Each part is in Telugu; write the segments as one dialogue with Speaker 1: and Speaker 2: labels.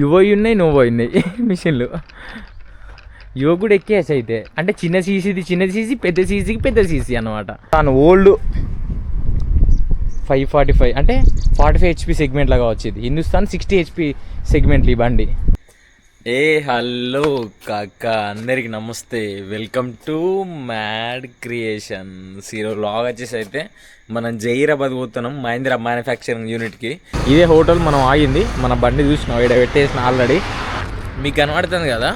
Speaker 1: యువ ఉన్నాయి నోవో ఉన్నాయి మిషన్లు. యువ కూడా ఎక్కేసి అయితే అంటే చిన్న సీసీది చిన్న సీసీ పెద్ద సీసీకి పెద్ద సీసీ అనమాట తాను ఓల్డ్ ఫైవ్ ఫార్టీ ఫైవ్ అంటే ఫార్టీ ఫైవ్ హెచ్పి సెగ్మెంట్ లాగా వచ్చేది హిందుస్థాన్ సిక్స్టీ హెచ్పి సెగ్మెంట్లు ఈ బండి. ఏ హలో కాక అందరికి నమస్తే. వెల్కమ్ టు మ్యాడ్ క్రియేషన్స్ ఈరోజు లాగ్ వచ్చేసి అయితే మనం జైరాబాద్ పోతున్నాం మహేంద్ర మ్యానుఫ్యాక్చరింగ్ యూనిట్కి ఇదే హోటల్ మనం ఆగింది మన బండి చూసినాం ఇక్కడ పెట్టేసిన ఆల్రెడీ మీకు కనబడుతుంది కదా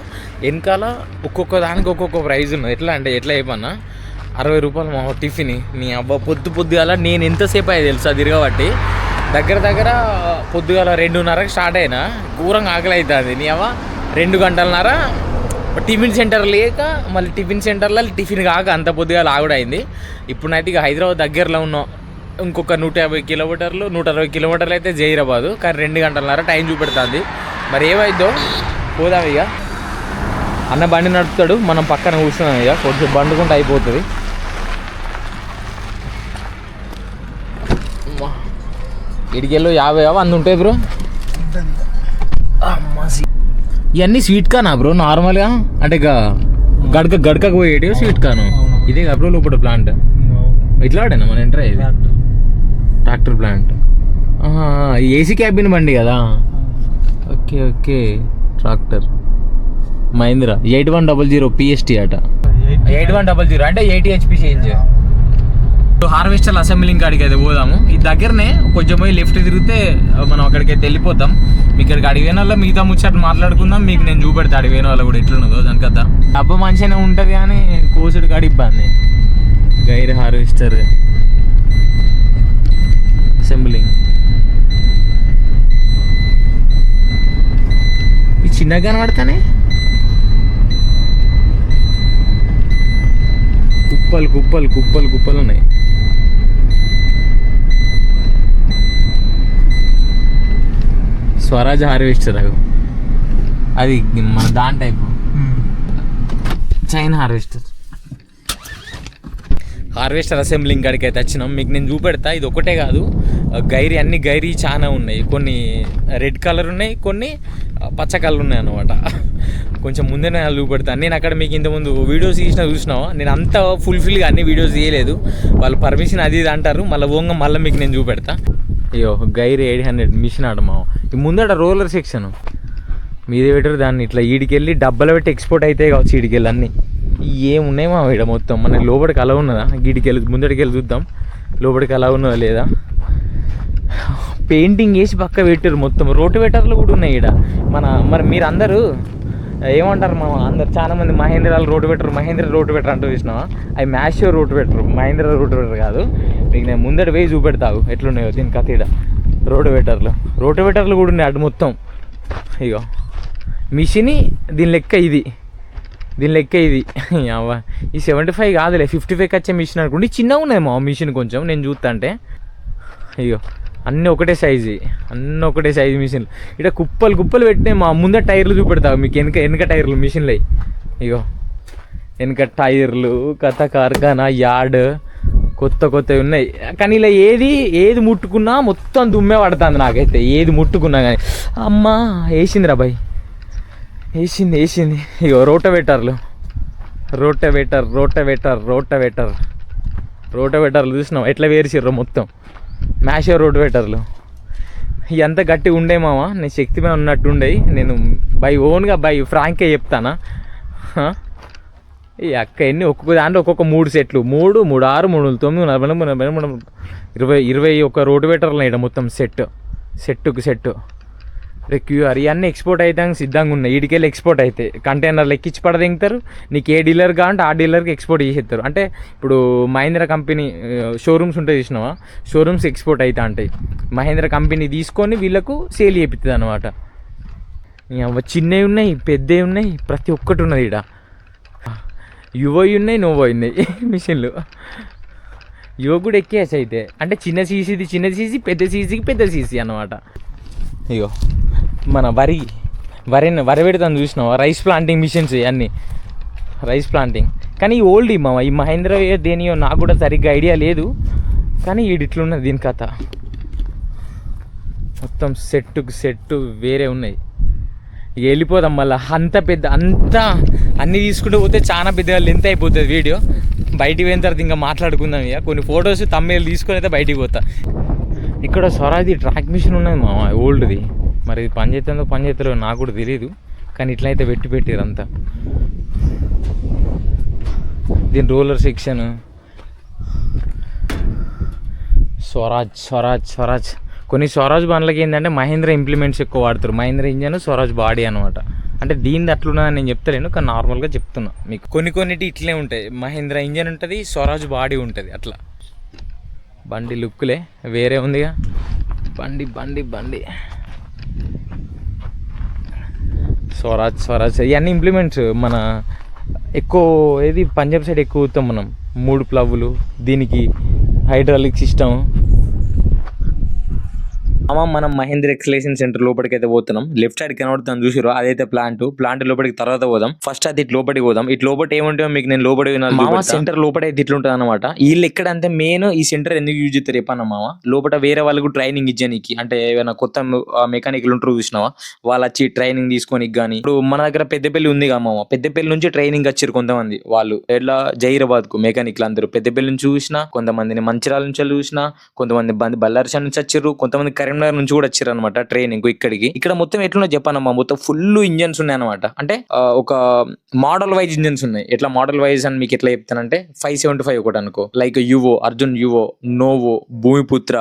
Speaker 1: వెనకాల ఒక్కొక్క దానికి ఒక్కొక్క ప్రైజ్ ఉన్నది. ఎట్లా అంటే ఎట్లా అయిపోయినా అరవై రూపాయలు మా టిఫిన్ నీ. అబ్బా పొద్దు పొద్దుగాల నేను ఎంతసేపు అయ్యి తెలుసా తిరగబట్టి? దగ్గర దగ్గర పొద్దుగాల రెండున్నరకు స్టార్ట్ అయినా ఘోరంగా ఆకలి అవుతుంది. నీ అవ్వ రెండు గంటలన్నర టిఫిన్ సెంటర్ లేక మళ్ళీ టిఫిన్ సెంటర్లో టిఫిన్ కాక అంత పొద్దుగాల ఆగుడు అయింది. ఇప్పుడైతే ఇక హైదరాబాద్ దగ్గరలో ఉన్నాం ఇంకొక నూట యాభై కిలోమీటర్లు నూట అరవై కిలోమీటర్లు అయితే జైరాబాదు. కానీ రెండు గంటలన్నర టైం చూపెడుతుంది. మరి ఏమైద్దో? పోదాం ఇక. అన్న బండి నడుపుతాడు. మనం పక్కన కూర్చున్నాం ఇక. కొంచెం బండుకుంటే అయిపోతుంది. ఇడికెళ్ళు యాభై వంద ఉంటాయి బ్రో. ఇవన్నీ స్వీట్ కానా బ్రో నార్మల్గా అంటే ఇక గడక గడకకు పోయేటివి స్వీట్ కాను. ఇదే బ్రో లోపల ప్లాంట్ ఇట్లా ఆడేనా మన ఎంటర్ అయ్యేది? ట్రాక్టర్ ప్లాంట్ ఏసీ క్యాబిన్ బండి కదా? Okay okay. Tractor Mahindra eight one double zero PST S. Eight one double zero అంటే eighty HP change harvester assembling కాడికి అయితే పోదాము. ఈ దగ్గరనే కొంచెం పోయి లెఫ్ట్ తిరిగితే మనం అక్కడికి అయితే వెళ్ళిపోతాం. మీకు ఇక్కడికి అడిగిన వాళ్ళ మిగతా ముచ్చట మాట్లాడుకుందాం. మీకు నేను చూపెడతా అడిగిన వాళ్ళ కూడా ఎట్లున్నదో దాని కథ డబ్బు మంచిగానే ఉంటుంది కానీ కోసుడు కాడి ఇబ్బంది. గైర్ హార్వెస్టర్ అసెంబ్లింగ్ ఈ చిన్నగా కనబడతానే? కుప్పలు కుప్పలు కుప్పలు కుప్పలు ఉన్నాయి. స్వరాజ్ హార్వెస్టర్ అది మన దాని type China harvester. Harvester assembling కాడికి అయితే వచ్చినాం. మీకు నేను చూపెడతా ఇది ఒకటే కాదు. గైరీ అన్ని గైరీ చాలా ఉన్నాయి. కొన్ని రెడ్ కలర్ ఉన్నాయి కొన్ని పచ్చ కలర్ ఉన్నాయి అనమాట కొంచెం ముందే నేను చూపెడతాను నేను అక్కడ మీకు ఇంతకుముందు వీడియోస్ తీసిన చూసినావా? నేను అంత ఫుల్ఫిల్గా అన్ని వీడియోస్ తీయలేదు. వాళ్ళు పర్మిషన్ అది ఇది అంటారు. మళ్ళీ ఓంగ మళ్ళీ మీకు నేను చూపెడతా. అయ్యో గైరీ ఎయిట్ హండ్రెడ్ మిషన్ ఆడ మా ఈ ముందట రోలర్ సెక్షన్. మీదే పెట్టరు దాన్ని ఇట్లా ఈడికెళ్ళి డబ్బలు పెట్టి ఎక్స్పోర్ట్ అయితే కావచ్చు ఈడికెళ్ళి అన్నీ ఏమున్నాయి మా ఈడ మొత్తం? మనకి లోపలికి అలా ఉన్నదా? గీడికెళ్ళి ముందడికి వెళ్ళి చూద్దాం. లోపలికి అలా ఉన్నదా లేదా? పెయింటింగ్ వేసి పక్క పెట్టారు మొత్తం. రోటివేటర్లు కూడా ఉన్నాయి ఈడ. మన మరి మీరు అందరూ ఏమంటారు మా అందరు చాలా మంది మహేంద్రాలు రోటివేటర్ మహేంద్ర రోటివేటర్ అంటూ చూసినావా? అవి మ్యాషో పెట్టరు మహేంద్ర రోటివేటర్ కాదు. మీకు నేను ముందట వేసి చూపెడతావు ఎట్లున్నాయో దీని కథ ఈడ. రోటివేటర్లు. రోటివేటర్లు కూడా ఉన్నాయి అటు మొత్తం. ఇగో. మిషన్ దీని లెక్క ఇది. దీని లెక్క ఇది. అవ్వ. ఈ సెవెంటీ ఫైవ్ కాదులే ఫిఫ్టీ ఫైవ్కి వచ్చే మిషన్ అనుకోండి చిన్నగా ఉన్నాయి మా మిషన్ కొంచెం నేను చూస్తా అంటే. అయ్యో అన్నీ ఒకటే సైజు. అన్నీ ఒకటే సైజు మిషన్లు. ఇక్కడ కుప్పలు కుప్పలు పెట్టినాయి మా ముందే టైర్లు చూపెడతావు మీకు వెనక వెనక టైర్లు మిషన్లు అయ్యి ఇగో. వెనక టైర్లు కథ కార్ఖానా యార్డ్. కొత్త కొత్తవి ఉన్నాయి. కానీ ఇలా ఏది ఏది ముట్టుకున్నా మొత్తం దుమ్మే పడుతుంది నాకైతే. ఏది ముట్టుకున్నా కానీ. అమ్మా వేసిందిరా బాయ్. వేసింది వేసింది ఇగో రోటవేటర్లు. Rotavator rotavator rotavator. రోటవేటర్లు చూసినావు? ఎట్లా వేరిసిర్రు మొత్తం. మ్యాషో రోటవేటర్లు. ఎంత గట్టిగా ఉండే మామ నేను శక్తిమే మీద ఉండే నేను బై ఓన్గా బై ఫ్రాంకే చెప్తానా? ఈ అక్క ఎన్ని? ఒక్కొక్క దాంట్లో ఒక్కొక్క మూడు సెట్లు. మూడు మూడు ఆరు మూడు తొమ్మిది నలభై నలభై నలభై మూడు ఇరవై ఇరవై ఒక రోటివేటర్లు ఇక్కడ మొత్తం సెట్. సెట్టుకు సెట్ క్యూఆర్ ఇవన్నీ ఎక్స్పోర్ట్ అయితే సిద్ధంగా ఉన్నాయి. వీడికెళ్ళి ఎక్స్పోర్ట్ అవుతాయి కంటైనర్లు ఎక్కించి పడదింగుతారు నీకు ఏ డీలర్ కావాలంటే ఆ డీలర్కి ఎక్స్పోర్ట్ చేసేస్తారు. అంటే ఇప్పుడు మహేంద్ర కంపెనీ షోరూమ్స్ ఉంటాయి చూసినావా? షోరూమ్స్ ఎక్స్పోర్ట్ అవుతా ఉంటాయి మహేంద్ర కంపెనీ తీసుకొని వీళ్ళకు సేల్ చేపిస్తుంది అనమాట చిన్నవి ఉన్నాయి పెద్దవి ఉన్నాయి. ప్రతి ఒక్కటి ఉన్నది ఇక్కడ యువ ఉన్నాయి నోవో ఉన్నాయి. మిషన్లు. యువ కూడా ఎక్కేసి అయితే. అంటే చిన్న సీసీది చిన్న సీసీ పెద్ద సీసీకి పెద్ద సీసీ అన్నమాట. ఇగో మన వరి వరి వరి పెడతాను చూసినావా? రైస్ ప్లాంటింగ్ మిషన్స్ అన్నీ రైస్ ప్లాంటింగ్. కానీ ఈ ఓల్డ్ ఈ మామ ఈ మహేంద్ర దేనియో నాకు కూడా సరిగ్గా ఐడియా లేదు. కానీ ఈడు ఇట్లున్నది దీని కథ. మొత్తం సెట్టుకు సెట్టు వేరే ఉన్నాయి. వెళ్ళిపోదాం మళ్ళీ. అంత పెద్ద అంత అన్నీ తీసుకుంటూ పోతే చాలా పెద్దగా లెంత్ అయిపోతుంది వీడియో బయటికి పోయిన తర్వాత ఇంకా మాట్లాడుకుందాం ఇక. కొన్ని ఫొటోస్ తమ్మేలు తీసుకొని అయితే బయటికి పోతా. ఇక్కడ స్వరాజ్ది ట్రాక్ మిషన్ ఉన్నది మా ఓల్డ్ది మరి ఇది పని చేస్తుందో పని నాకు కూడా తెలియదు కానీ ఇట్లా అయితే పెట్టి పెట్టారు అంతా. దీని రోలర్ సెక్షన్ స్వరాజ్ స్వరాజ్ స్వరాజ్. కొన్ని స్వరాజ్ బండ్లకి ఏంటంటే మహేంద్ర ఇంప్లిమెంట్స్ ఎక్కువ వాడతారు. మహేంద్ర ఇంజన్ స్వరాజ్ బాడీ అనమాట అంటే దీని అట్లున్నదని నేను చెప్తలేను కానీ నార్మల్గా చెప్తున్నా మీకు. కొన్ని కొన్నిటి ఇట్లే ఉంటాయి. మహేంద్ర ఇంజన్ ఉంటుంది స్వరాజ్ బాడీ ఉంటుంది అట్లా. బండి లుక్లే వేరే ఉందిగా. బండి బండి బండి. స్వరాజ్ స్వరాజ్ ఇవన్నీ ఇంప్లిమెంట్స్ మన ఎక్కువ ఏది పంజాబ్ సైడ్ ఎక్కువ మనం. మూడు ప్లవ్వులు దీనికి హైడ్రాలిక్ సిస్టమ్ అమ్మ మనం మహేంద్ర ఎక్సలేషన్ సెంటర్ లోపలికి అయితే పోతున్నాం. లెఫ్ట్ సైడ్ కనబడుతుంది చూసిరో అదైతే ప్లాంట్ ప్లాంట్ లోపలికి తర్వాత పోదాం. ఫస్ట్ అది ఇటు లోపలికి పోదాం. ఇటు లోపల ఏముంటాయో మీకు నేను లోపలి మామ సెంటర్ లోపల అయితే ఇట్లుంటుంది అనమాట వీళ్ళు ఎక్కడ అంటే మెయిన్ ఈ సెంటర్ ఎందుకు యూజ్ చేస్తారు చెప్పన్న మామ? లోపల వేరే వాళ్ళకు ట్రైనింగ్ ఇచ్చానికి అంటే ఏమైనా కొత్త మెకానికల్ ఉంటారు చూసినావా? వాళ్ళు వచ్చి ట్రైనింగ్ తీసుకొని కానీ ఇప్పుడు మన దగ్గర పెద్దపల్లి ఉంది కదా మామ? పెద్దపల్లి నుంచి ట్రైనింగ్ వచ్చారు కొంతమంది. వాళ్ళు ఎట్లా? జైరాబాద్కు మెకానిక్లు అందరూ. పెద్దపల్లి నుంచి చూసిన కొంతమందిని మంచిర్యాల నుంచి చూసిన కొంతమంది బల్లార్షా నుంచి వచ్చారు కొంతమంది కరీంనగర్ నుంచి కూడా వచ్చారు అనమాట ట్రైనింగ్ ఇక్కడికి. ఇక్కడ మొత్తం ఎట్లున్నా చెప్పానమ్మా? మొత్తం ఫుల్ ఇంజన్స్ ఉన్నాయి అనమాట అంటే ఒక మోడల్ వైజ్ ఇంజన్స్ ఉన్నాయి. ఎట్లా మోడల్ వైజ్ అని మీకు ఎట్లా చెప్తానంటే ఫైవ్ సెవెంటీ ఫైవ్ ఒకటి అనుకో. Like Yuvo Arjun Yuvo Novo Bhoomiputra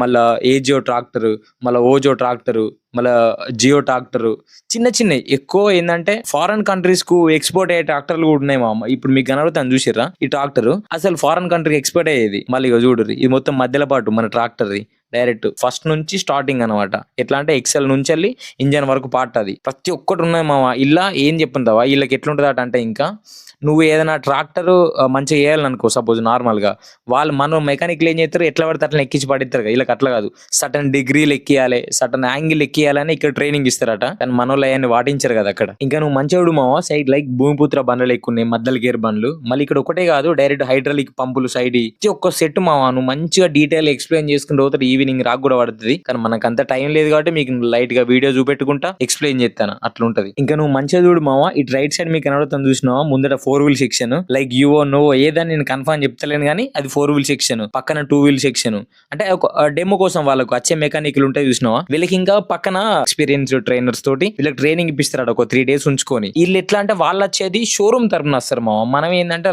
Speaker 1: మళ్ళా ఏజియో ట్రాక్టర్ మళ్ళా ఓజో ట్రాక్టర్ మళ్ళా జియో ట్రాక్టర్ చిన్న చిన్న ఎక్కువ ఏంటంటే ఫారెన్ కంట్రీస్కు ఎక్స్పోర్ట్ అయ్యే ట్రాక్టర్లు కూడా ఉన్నాయి మామ. ఇప్పుడు మీకు కనబడుతుంది చూసిర్రా? ఈ ట్రాక్టర్ అసలు ఫారెన్ కంట్రీకి ఎక్స్పోర్ట్ అయ్యేది. మళ్ళీ ఇగో చూడరు ఇది మొత్తం మధ్యలో పాటు మన ట్రాక్టర్ది డైరెక్ట్ ఫస్ట్ నుంచి స్టార్టింగ్ అనమాట ఎట్లా అంటే ఎక్సెల్ నుంచి వెళ్ళి ఇంజన్ వరకు పార్ట్ అది. ప్రతి ఒక్కటి ఉన్నాయి మామ ఇలా ఏం చెప్పుంటావా వీళ్ళకి ఎట్లుంటుంది అంటే ఇంకా నువ్వు ఏదైనా ట్రాక్టర్ మంచిగా వేయాలనుకో సపోజ్ నార్మల్గా వాళ్ళు మనం మెకానిక్లు ఏం చేస్తారు? ఎట్లా పడితే అట్లా ఎక్కించి పడిస్తారు కదా? వీళ్ళకి అట్లా కాదు. సటన్ డిగ్రీలు ఎక్కియాలి సటన్ యాంగిల్ ఎక్కియాలని ఇక్కడ ట్రైనింగ్ ఇస్తారట. కానీ మన వాళ్ళు అవన్నీ వాటించారు కదా అక్కడ. ఇంకా నువ్వు మంచివాడు మావా సైడ్ లైక్ భూమిపుత్ర బండ్లు ఎక్కున్నాయి మద్దలు గేర్ బండ్లు. మళ్ళీ ఇక్కడ ఒకటే కాదు డైరెక్ట్ హైడ్రాలిక్ పంపులు సైడ్. ఇచ్చి ఒక్క సెట్ మావా నువ్వు మంచిగా డీటెయిల్ ఎక్స్ప్లెయిన్ చేసుకుంటూ పోతే ఈవినింగ్ రాకు కూడా పడుతుంది. కానీ మనకు అంత టైం లేదు కాబట్టి మీకు లైట్గా వీడియో చూపెట్టుకుంటా ఎక్స్ప్లెయిన్ చేస్తాను. అట్లా ఉంటది ఇంకా నువ్వు మంచిగా చూడు మావా ఇటు రైట్ సైడ్ మీకు కనబడుతుంది చూసినావా? ముందట four wheel section like you know ఏదని నేను కన్ఫర్మ్ చెప్తలేను కానీ అది ఫోర్ వీల్ సెక్షన్ పక్కన టూ వీల్ సెక్షన్ అంటే ఒక డెమో కోసం వాళ్ళకు వచ్చే మెకానిక్లు ఉంటాయి చూసినావా? వీళ్ళకి ఇంకా పక్కన ఎక్స్పీరియన్స్ ట్రైనర్స్ తోటి వీళ్ళకి ట్రైనింగ్ ఇప్పిస్తారు ఒక త్రీ డేస్ ఉంచుకొని. వీళ్ళు ఎట్లా అంటే వాళ్ళు వచ్చేది షోరూమ్ తరపున వస్తారు మామ మనం ఏంటంటే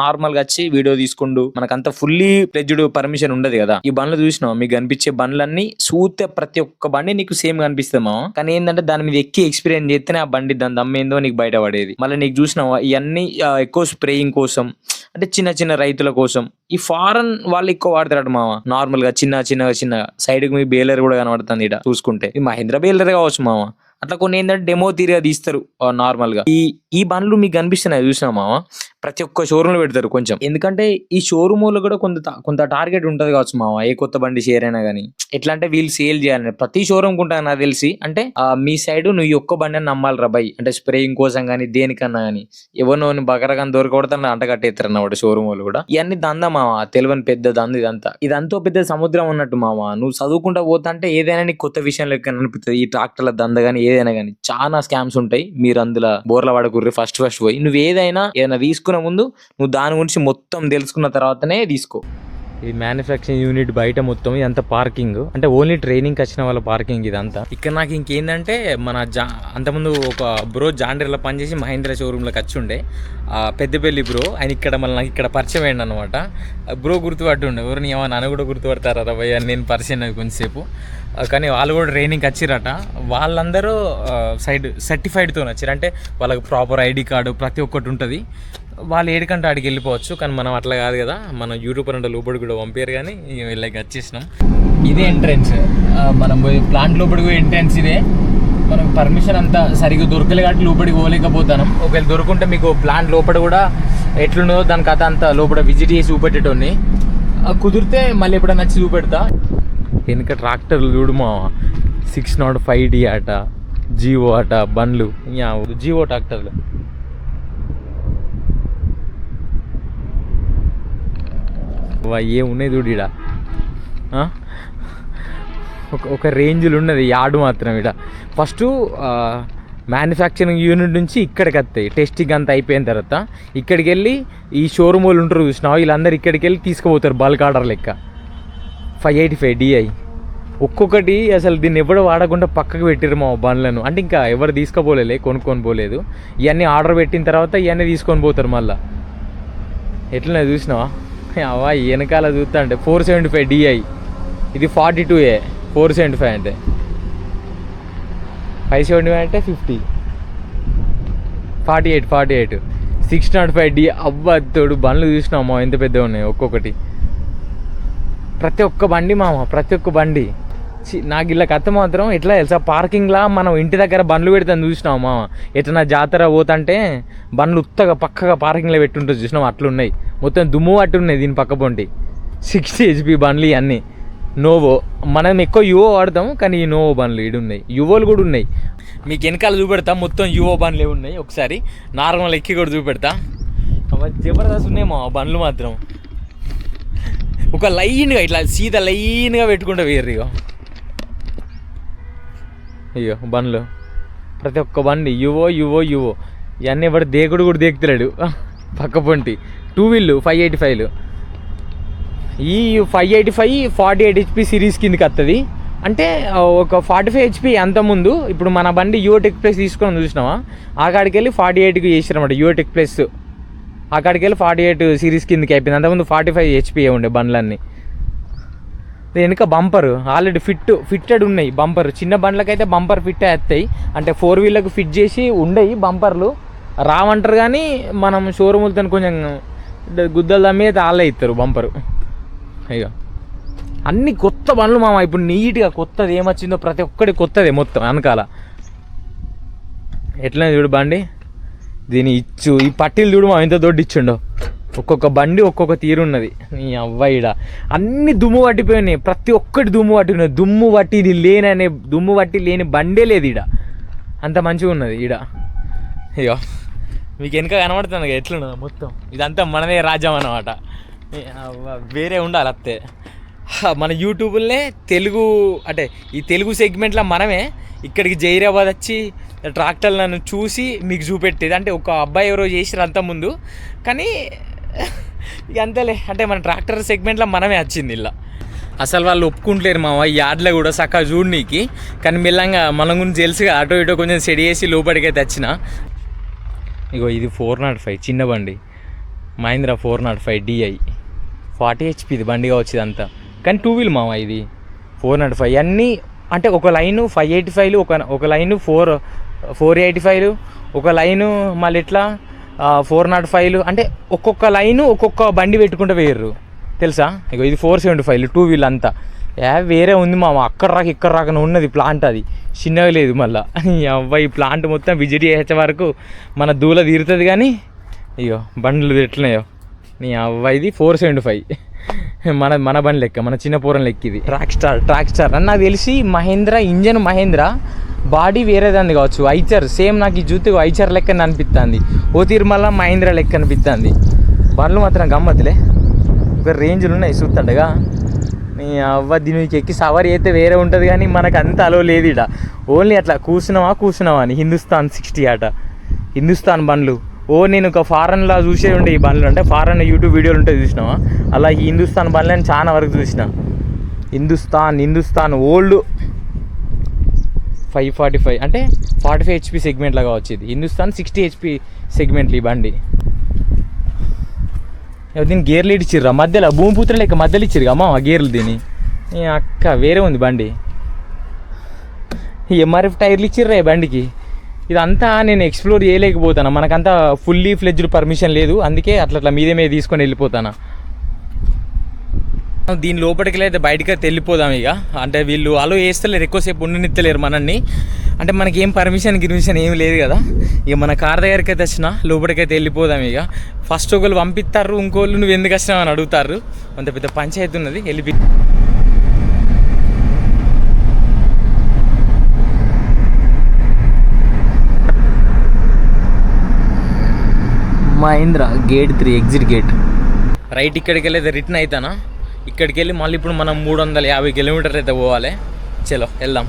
Speaker 1: నార్మల్గా వచ్చి వీడియో తీసుకుంటూ మనకంత ఫుల్లీ ప్లెజ్డ్ పర్మిషన్ ఉండదు కదా. ఈ బండ్లు చూసినావు? మీకు కనిపించే బండ్లన్నీ చూస్తే ప్రతి ఒక్క బండి నీకు సేమ్ కనిపిస్తుంది మామ. కానీ ఏంటంటే దాని మీద ఎక్కి ఎక్స్పీరియన్స్ చేస్తేనే ఆ బండి దాని దమ్మేందో నీకు బయటపడేది మళ్ళీ నీకు చూసినావా ఇవన్నీ ఎక్కువ స్ప్రేయింగ్ కోసం అంటే చిన్న చిన్న రైతుల కోసం. ఈ ఫారెన్ వాళ్ళు ఎక్కువ వాడతారట మామ. నార్మల్గా చిన్న చిన్న చిన్న సైడ్కి మీ బేలర్ కూడా కనబడుతుంది ఇక్కడ చూసుకుంటే. ఈ మహేంద్ర బేలర్ కావచ్చు మామ. అట్లా కొన్ని ఏంటంటే డెమో తీరిగా తీస్తారు నార్మల్గా. ఈ ఈ బండ్లు మీకు కనిపిస్తున్నాయి చూసినా మామ? ప్రతి ఒక్క షోరూమ్లో పెడతారు కొంచెం. ఎందుకంటే ఈ షోరూమ్లో కూడా కొంత కొంత టార్గెట్ ఉంటది కావచ్చు మామ. ఏ కొత్త బండి షేర్ అయినా కానీ ఎట్లా అంటే వీళ్ళు సేల్ చేయాలని. ప్రతి షోరూమ్ కుంటా నాకు తెలిసి. అంటే మీ సైడ్ నువ్వు ఒక్క బండి నమ్మాలి రా అంటే స్ప్రేయింగ్ కోసం కానీ దేనికన్నా కానీ ఎవరినో బకరగాని దొరకబడతాను అంట కట్టేస్తారు అన్నమాట షోరూమ్ వాళ్ళు కూడా. ఇవన్నీ దంద మామ. తెలివని పెద్ద దంద ఇదంతా. ఇదంతా పెద్ద సముద్రం ఉన్నట్టు మామ. నువ్వు చదువుకుంటా పోతా ఏదైనా నీకు కొత్త విషయం లెక్క అనిపిస్తుంది ఈ ట్రాక్టర్ల దంద కానీ ఏదైనా కానీ చాలా స్కామ్స్ ఉంటాయి. మీరు అందులో బోర్ల పడకుర్రి ఫస్ట్ ఫస్ట్ పోయి. నువ్వు ఏదైనా ఏదైనా తీసుకునే ముందు నువ్వు దాని గురించి మొత్తం తెలుసుకున్న తర్వాతనే తీసుకో. ఇది మ్యానుఫ్యాక్చరింగ్ యూనిట్ బయట మొత్తం ఇదంతా పార్కింగ్ అంటే ఓన్లీ ట్రైనింగ్కి వచ్చిన వాళ్ళ పార్కింగ్ ఇదంతా. ఇక్కడ నాకు ఇంకేందంటే మన జా అంతకుముందు ఒక బ్రో జాండర్లో పనిచేసి మహేంద్ర షోరూంలోకి వచ్చి ఉండే పెద్దపల్లి బ్రో ఆయన ఇక్కడ మళ్ళీ నాకు ఇక్కడ పరిచయం అయ్యండి అనమాట బ్రో గుర్తుపట్టుండే ఎవరిని ఏమైనా నన్ను కూడా గుర్తుపడతారా రా అని నేను పరిచయం అయ్యి కొంచెంసేపు కానీ వాళ్ళు కూడా ట్రైనింగ్కి వచ్చిరట. వాళ్ళందరూ సైడ్ సర్టిఫైడ్తో వచ్చారు అంటే వాళ్ళకి ప్రాపర్ ఐడి కార్డు ప్రతి ఒక్కటి ఉంటుంది. వాళ్ళు ఏడికంటే ఆడికి వెళ్ళిపోవచ్చు కానీ మనం అట్లా కాదు కదా. మన యూట్యూబ్ అంటే లోపడి కూడా పంపారు కానీ ఇక వచ్చేసినాం. ఇదే ఎంట్రెన్స్ మనం పోయి ప్లాంట్ లోపలికి పోయి ఎంట్రెన్స్ ఇదే. మనకు పర్మిషన్ అంతా సరిగ్గా దొరకలే కాబట్టి లోపలికి పోలేకపోతాను ఒకవేళ దొరుకుంటే మీకు ప్లాంట్ లోపల కూడా ఎట్లున్నదో దాని కథ అంతా లోపల విజిట్ చేసి చూపెట్టేటోని ఆ, కుదిరితే మళ్ళీ ఎప్పుడైనా వచ్చి చూపెడతా. వెనుక ట్రాక్టర్లు చూడు మా సిక్స్ నాట్ ఫైవ్ డి అట జీవో అట బండ్లు. జీవో ట్రాక్టర్లు వా ఏమున్నాయి చూడు ఈడ. ఒక ఒక రేంజ్లో ఉన్నది యార్డు మాత్రం ఇక్కడ ఫస్ట్ మ్యానుఫ్యాక్చరింగ్ యూనిట్ నుంచి ఇక్కడికి వస్తాయి. టెస్టింగ్ అంతా అయిపోయిన తర్వాత ఇక్కడికి వెళ్ళి ఈ షోరూమ్ వాళ్ళు ఉంటారు చూసినావు? వీళ్ళందరూ ఇక్కడికి వెళ్ళి తీసుకుపోతారు బల్క్ ఆర్డర్ లెక్క. ఫైవ్ ఎయిటీ ఫైవ్ డిఐ ఒక్కొక్కటి అసలు దీన్ని ఎవడు వాడకుండా పక్కకు పెట్టిరు మా బండ్లను. అంటే ఇంకా ఎవరు తీసుకుపోలే కొనుక్కొని పోలేదు. ఇవన్నీ ఆర్డర్ పెట్టిన తర్వాత ఇవన్నీ తీసుకొని పోతారు మళ్ళీ. ఎట్లనే చూసినావా? అవా వెనకాల చూస్తా అంటే ఫోర్ సెవెంటీ ఫైవ్ డిఐ ఇది forty two A four seventy five అంటే. ఫైవ్ సెవెంటీ ఫైవ్ అంటే fifty forty eight forty eight six not five D అవ్వతోడు బండ్లు చూసినామా ఎంత పెద్దగా ఉన్నాయి ఒక్కొక్కటి. ప్రతి ఒక్క బండి మామ ప్రతి ఒక్క బండి. నాకు ఇలా కథ మాత్రం ఎట్లా తెలుసా? పార్కింగ్లా మనం ఇంటి దగ్గర బండ్లు పెడతాను చూసినాం మామ? ఎట్లా జాతర పోతంటే బండ్లు ఉత్తగా పక్కగా పార్కింగ్లో పెట్టుంటే చూసినాం అట్లున్నాయి. మొత్తం దుమ్ము అట్టున్నాయి ఉన్నాయి దీని పక్క పొంటి. సిక్స్టీ హెచ్పి బండ్లు ఇవన్నీ. నోవో మనం ఎక్కువ యువో వాడతాం కానీ ఈ నోవో బండ్లు ఇడు ఉన్నాయి. యువోలు కూడా ఉన్నాయి. మీకు వెనకాల చూపెడతా మొత్తం యువో బండ్లే ఉన్నాయి ఒకసారి. నార్మల్ ఎక్కి కూడా చూపెడతా. అవ్వ, జబర్దస్త్ ఉన్నాయి మా బండ్లు మాత్రం. ఒక లైన్గా ఇట్లా సీత లైన్గా పెట్టుకుంటా వేర్రిగా అయ్యో బండ్లు. ప్రతి ఒక్క బండి యువో యువో యువో. ఇవన్నీ ఎవడు దేకుడు కూడా దేకుతున్నాడు పక్క పొంటి. టూ వీళ్ళు ఫైవ్ ఎయిటీ ఫైవ్లు ఈ five eighty five forty eight HP series కిందకి వస్తుంది అంటే ఒక ఫార్టీ ఫైవ్ హెచ్పి అంత ముందు ఇప్పుడు మన బండి యూటెక్ ప్లస్ తీసుకొని చూసినావా? ఆ కాడికి వెళ్ళి ఫార్టీ ఎయిట్కి చేసిరన్నమాట యూటెక్ ప్లస్ ఆ కాడికి వెళ్ళి ఫార్టీ ఎయిట్ సిరీస్ కిందకి అయిపోయింది. అంతకుముందు ఫార్టీ ఫైవ్ హెచ్పి ఉండే బండ్లన్నీ. వెనుక బంపర్ ఆల్రెడీ ఫిట్ ఫిట్టెడ్ ఉన్నాయి బంపర్ చిన్న బండ్లకైతే బంపర్ ఫిట్ వేస్తాయి అంటే ఫోర్ వీలర్కి ఫిట్ చేసి ఉండయి బంపర్లు రావంటారు కానీ మనం షోరూములతో కొంచెం గుద్దల దమ్మి అయితే ఆళ్ళే ఇస్తారు బంపరు ఇక అన్ని కొత్త బండ్లు మామ. ఇప్పుడు నీట్గా కొత్తది ఏమొచ్చిందో ప్రతి ఒక్కటి కొత్తదే మొత్తం వెనకాల. ఎట్లా చూడు బండి? దీని ఇచ్చు. ఈ పట్టీలు చూడు మా ఇంత దొడ్డు ఒక్కొక్క బండి ఒక్కొక్క తీరు ఉన్నది. నీ అవ్వయిడ అన్ని దుమ్ము పట్టిపోయినాయి. ప్రతి ఒక్కటి దుమ్ము పట్టినాయి దుమ్ము పట్టి ఇది లేననే దుమ్ము పట్టి లేని బండే లేదు ఈడ. అంత మంచిగా ఉన్నది ఈడ. ఇక మీకు వెనక కనబడుతుంది ఎట్లున్నది మొత్తం. ఇదంతా మనదే రాజ్యం అన్నమాట. అవ్వ, వేరే ఉండాలి అత్తే. మన యూట్యూబ్లనే తెలుగు అంటే ఈ తెలుగు సెగ్మెంట్లో మనమే ఇక్కడికి జైరాబాద్ వచ్చి ట్రాక్టర్లను చూసి మీకు చూపెట్టేది. అంటే ఒక అబ్బాయి ఎవరో చేసిరు అంత ముందు. కానీ ఇక అంతేలే. అంటే మన ట్రాక్టర్ సెగ్మెంట్లో మనమే వచ్చింది ఇలా. అసలు వాళ్ళు ఒప్పుకుంటలేరు మామ ఈ యార్డ్లో కూడా చక్కగా చూడనీకి కానీ మెల్లంగా మనం గురించి తెలుసుగా అటో ఇటో కొంచెం సెడి చేసి లోపలికైతే వచ్చిన. ఇగో ఇది ఫోర్ నాట్ ఫైవ్ చిన్న బండి. Mahindra four not five DI forty హెచ్పిది బండిగా వచ్చింది అంతా కానీ టూ వీల్ మామ ఇది. Four not five. అన్నీ అంటే ఒక లైను ఫైవ్ ఎయిటీ ఫైవ్లు ఒక ఒక లైను ఫోర్ ఫోర్ ఎయిటీ ఫైవ్లు ఒక లైను మళ్ళీ ఇట్లా ఫోర్ నాట్ ఫైవ్లు అంటే ఒక్కొక్క లైను ఒక్కొక్క బండి పెట్టుకుంటూ వేయరు తెలుసా? ఇగో ఇది ఫోర్ సెవెంటీ ఫైవ్లు టూ వీల్ అంతా. ఏ వేరే ఉంది మా అక్కడ రాక ఇక్కడ రాకన ఉన్నది ప్లాంట్ అది. చిన్నగా లేదు మళ్ళీ. అవ్వ ఈ ప్లాంట్ మొత్తం విజిట్ చేసే వరకు మన దూల తీరుతుంది కానీ ఇగో బండ్లు ఎట్లున్నాయో. నీ అవ్వ ఇది ఫోర్ సెవెంటీ ఫైవ్ మన మన బండి లెక్క మన చిన్న పూరం లెక్క ఇది. ట్రాక్ స్టార్ ట్రాక్ స్టార్ అని నాకు తెలిసి మహేంద్ర ఇంజన్ మహేంద్ర బాడీ వేరేదాన్ని కావచ్చు. ఐచర్ సేమ్ నాకు ఈ జూతు ఐచర్ లెక్క అనిపిస్తుంది ఓ తిరుమల మహేంద్ర లెక్క అనిపిస్తుంది బండ్లు మాత్రం గమ్మత్తులే. ఒక రేంజ్లు ఉన్నాయి చూస్తుండగా నీ అవ్వ దీనికి ఎక్కి సవారీ అయితే వేరే ఉంటుంది కానీ మనకు అంత అలో లేదు ఇట ఓన్లీ అట్లా కూర్చున్నావా కూర్చున్నావా అని. హిందుస్థాన్ సిక్స్టీ ఆట. హిందుస్థాన్ బండ్లు. ఓ నేను ఒక ఫారెన్లా చూసే ఉండే ఈ బండ్లు. అంటే ఫారెన్ యూట్యూబ్ వీడియోలు ఉంటాయి చూసినావా? అలా ఈ హిందుస్థాన్ బండ్లు చాలా వరకు చూసిన. Hindustan Hindustan old five forty five అంటే ఫార్టీ ఫైవ్ హెచ్పి సెగ్మెంట్ లాగా వచ్చేది. హిందుస్థాన్ సిక్స్టీ హెచ్పి సెగ్మెంట్లు ఈ బండి. దీన్ని గేర్లు ఇచ్చిర్రా మధ్యలో భూమి పూత్ర మధ్యలో ఇచ్చిరు అమ్మ ఆ గేర్లు దీని అక్క వేరే ఉంది బండి. ఎంఆర్ఎఫ్ టైర్లు ఇచ్చిర్రా ఈ బండికి? ఇదంతా నేను ఎక్స్ప్లోర్ చేయలేకపోతాను? మనకంతా ఫుల్లీ ఫ్లెజ్డ్ పర్మిషన్ లేదు. అందుకే అట్లా అట్లా మీదే మీద తీసుకొని వెళ్ళిపోతాను? దీని లోపలికి అయితే బయటకి అయితే వెళ్ళిపోదాం ఇక. అంటే వీళ్ళు అలో వేస్తలేరు ఎక్కువసేపు ఉండనిత్తలేరు మనల్ని. అంటే మనకి ఏం పర్మిషన్ గిర్మిషన్ ఏం లేదు కదా. ఇక మన కార్ దగ్గరికి అయితే వచ్చిన లోపలికైతే అయితే వెళ్ళిపోదాం ఇక. ఫస్ట్ ఒకళ్ళు పంపిస్తారు ఇంకోళ్ళు నువ్వు ఎందుకు వచ్చినావు అని అడుగుతారు. అంత పెద్ద పంచాయతీ ఉన్నది వెళ్ళిపో Mahindra gate three exit gate. Right ఇక్కడికి వెళ్ళి రిటర్న్ అవుతానా ఇక్కడికి వెళ్ళి మళ్ళీ ఇప్పుడు మనం మూడు వందల యాభై కిలోమీటర్ అయితే పోవాలి. చలో వెళ్దాం.